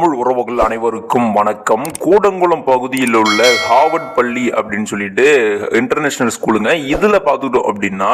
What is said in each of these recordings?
தமிழ் உறவுகள் அனைவருக்கும் வணக்கம். கூடங்குளம் பகுதியில் உள்ள ஹார்வர்ட் பள்ளி அப்படின்னு சொல்லிட்டு இன்டர்நேஷனல் ஸ்கூலுங்க இதுல பார்த்துட்டோம் அப்படின்னா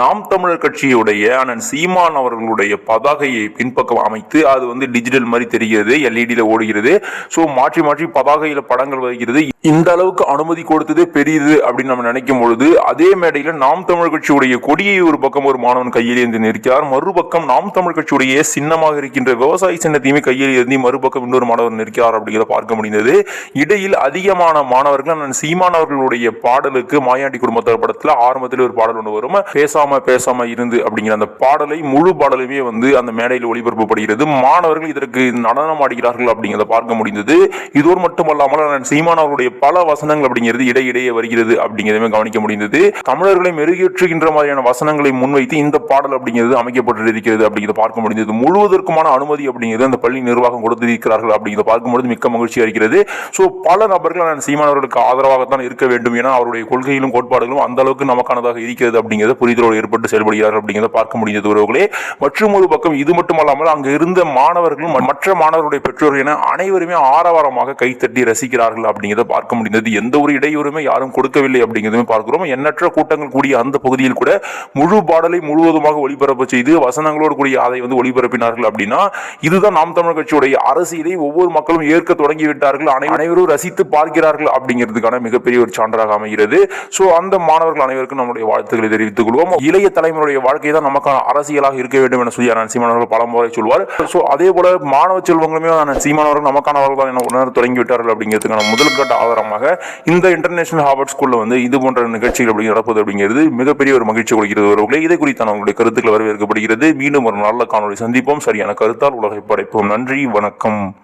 நாம் தமிழர் கட்சியுடைய அண்ணன் சீமான் அவர்களுடைய பதாகையை பின்பக்கம் அமைத்து அது வந்து டிஜிட்டல் மாதிரி தெரிகிறது எல்இடியில் ஓடுகிறது. ஸோ மாற்றி மாற்றி பதாகையில் படங்கள் வருகிறது. இந்த அளவுக்கு அனுமதி கொடுத்ததே பெரியது அப்படின்னு நம்ம நினைக்கும் பொழுது அதே மேடையில் நாம் தமிழ் கட்சியுடைய கொடியை ஒரு பக்கம் ஒரு மாணவன் கையில் ஏந்தி நிற்கிறார். மறுபக்கம் நாம் தமிழ் கட்சியுடைய சின்னமாக இருக்கின்ற விவசாய சின்னத்தையுமே கையில் ஏந்தி மறுபக்கம் இன்னொரு மாணவர் நிற்கிறார் அப்படிங்கிறத பார்க்க முடிந்தது. இடையில் அதிகமான மாணவர்கள் நான் சீமானவர்களுடைய பாடலுக்கு மாயாண்டி குடும்பத்தார் படத்தில் ஆரம்பத்தில் ஒரு பாடல் ஒன்று வரும். பேசாம பேசாம இருந்து அப்படிங்கிற அந்த பாடலை முழு பாடலுமே வந்து அந்த மேடையில் ஒளிபரப்பப்படுகிறது. மாணவர்கள் இதற்கு நடனம் ஆடுகிறார்கள் அப்படிங்கிறத பார்க்க முடிந்தது. இதோடு மட்டுமல்லாமல் நான் சீமானவர்களுடைய பல வசனங்கள் அப்படிங்கிறது இடையிடையே வருகிறது அப்படிங்கிறதுமே கவனிக்க முடிந்தது. தமிழர்களை மெருகேற்றுகின்ற மாதிரியான வசனங்களை முன்வைத்து இந்த பாடல் அப்படிங்கிறது அமைக்கப்பட்டிருக்கிறது அப்படிங்கிறத பார்க்க முடிந்தது. முழுவதற்குமான அனுமதி அப்படிங்கிறது அந்த பள்ளி நிர்வாகம் கொடுத்திருக்கிறார்கள் அப்படிங்கிறத பார்க்கும்பொழுது மிக்க மகிழ்ச்சியாக இருக்கிறது. ஸோ பல நபர்கள் நான் சீமானவர்களுக்கு ஆதரவாகத்தான் இருக்க வேண்டும் என அவருடைய கொள்கையிலும் கோட்பாடுகளும் அந்த அளவுக்கு நமக்கானதாக இருக்கிறது அப்படிங்கிறத புரிதலோடு ஏற்பட்டு செயல்படுகிறார்கள் அப்படிங்கிறத பார்க்க முடிந்தது உறவுகளே. மற்றும் ஒரு பக்கம் இது மட்டுமல்லாமல் அங்கு இருந்த மாணவர்களும் மற்ற மாணவர்களுடைய பெற்றோர்கள் என அனைவருமே ஆரவாரமாக கைத்தட்டி ரசிக்கிறார்கள் அப்படிங்கிறத பார்க்க முடிந்தது. எந்த ஒரு இடையூறுமே யாரும் கொடுக்கவில்லை அப்படிங்கிறதுமே பார்க்கிறோம். எண்ணற்ற கூட்டங்கள் கூடிய அந்த பகுதியில் கூட முழு பாடலை முழுவதுமாக ஒளிபரப்பு செய்து வசனங்களோடு கூடிய அதை வந்து ஒளிபரப்பினார்கள் அப்படின்னா இதுதான் நாம் தமிழர் கட்சியுடைய அரசியலை ஒவ்வொரு மக்களும் ஏற்க தொடங்கி விட்டார்கள் அனை- அனைவரும் ரசித்து பார்க்கிறார்கள் அப்படிங்கிறதுக்கான மிகப்பெரிய ஒரு சான்றாக அமைகிறது. ஸோ அந்த மாணவர்கள் அனைவருக்கும் நம்முடைய வாழ்த்துக்களை தெரிவித்துக் கொள்வோம். இளைய தலைமுறையுடைய வாழ்க்கை தான் நமக்கான அரசியலாக இருக்க வேண்டும் என சொல்லி அண்ணன் சீமானவர்கள் பல முறை சொல்வார். ஸோ அதே போல மாணவ செல்வங்களுமே அண்ணன் சீமானவர்கள் நமக்கானவர்கள் தான் என உணர தொடங்கிவிட்டார்கள் அப்படிங்கிறதுக்கான முதல் கட்ட ஆதாரமாக இந்த இன்டர்நேஷனல் ஹார்வர்ட் ஸ்கூல்ல வந்து இது போன்ற நிகழ்ச்சிகள் அப்படி நடப்பது அப்படிங்கிறது மிகப்பெரிய ஒரு மகிழ்ச்சி கொடுக்கிறது அவர்களே. இதை குறித்தான உங்களுடைய கருத்துக்கள் வரவேற்கப்படுகிறது. மீண்டும் ஒரு நல்ல காணொலி சந்திப்போம். சரியான கருத்தால் உலகை படைப்போம். நன்றி. வணக்கம்.